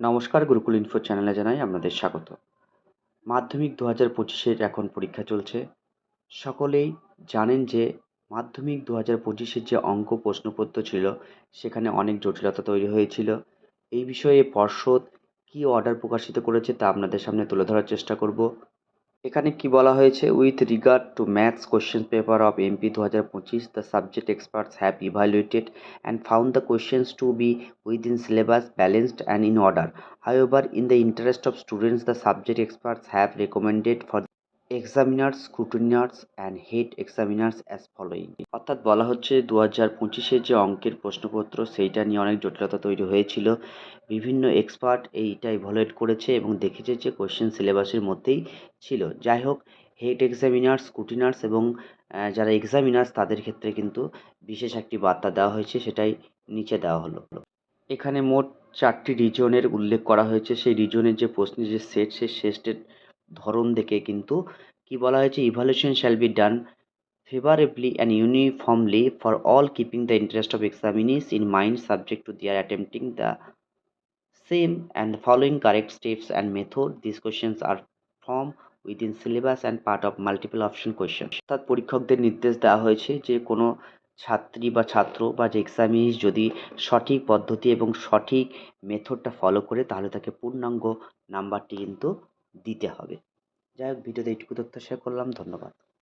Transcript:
নমস্কার গুরুকুল ইনফো চ্যানেলে জানাই আপনাদের স্বাগত। মাধ্যমিক দু হাজার পঁচিশের এখন পরীক্ষা চলছে। সকলেই জানেন যে মাধ্যমিক দু হাজার পঁচিশের যে অঙ্ক প্রশ্নপত্র ছিল, সেখানে অনেক জটিলতা তৈরি হয়েছিল। এই বিষয়ে পর্ষদ কী অর্ডার প্রকাশিত করেছে তা আপনাদের সামনে তুলে ধরার চেষ্টা করব। এখানে কি বলা হয়েছে? With regard to maths question paper of MP দু হাজার পঁচিশ the subject experts have evaluated and found the questions to be within syllabus balanced and in order however in the interest of students the subject experts have recommended for examiners, scrutineers and head examiners as following. অর্থাৎ বলা হচ্ছে দু হাজার পঁচিশের যে অঙ্কের প্রশ্নপত্র সেইটা নিয়ে অনেক জটিলতা তৈরি হয়েছিল। বিভিন্ন এক্সপার্ট এইটা ইভ্যালুয়েট করেছে এবং দেখেছে যে কোয়েশ্চেন সিলেবাসের মধ্যেই ছিল। যাই হোক হেড এক্সামিনার্স স্কুটিনার্স এবং যারা এক্সামিনার্স তাদের ক্ষেত্রে কিন্তু বিশেষ একটি বার্তা দেওয়া হয়েছে সেটাই নিচে দেওয়া হলো। এখানে মোট চারটি রিজনের উল্লেখ করা হয়েছে। সেই রিজনের যে প্রশ্নের যে সেট সেই সেটের ধরন দেখে কিন্তু কি বলা হয়েছে evaluation shall be done favourably and uniformly for all keeping the interest of examinees in mind subject to their attempting the same and following correct steps and method this questions are from within syllabus and part of multiple option question অর্থাৎ পরীক্ষকদের নির্দেশ দেওয়া হয়েছে যে কোনো ছাত্রী বা ছাত্র বা যে এক্সামিনিস যদি সঠিক পদ্ধতি এবং সঠিক মেথডটা ফলো করে তাহলে তাকে পূর্ণাঙ্গ নাম্বারটি কিন্তু দিতে হবে। যাই হোক ভিডিওতে এইটুকু তথ্য শেয়ার করলাম ধন্যবাদ।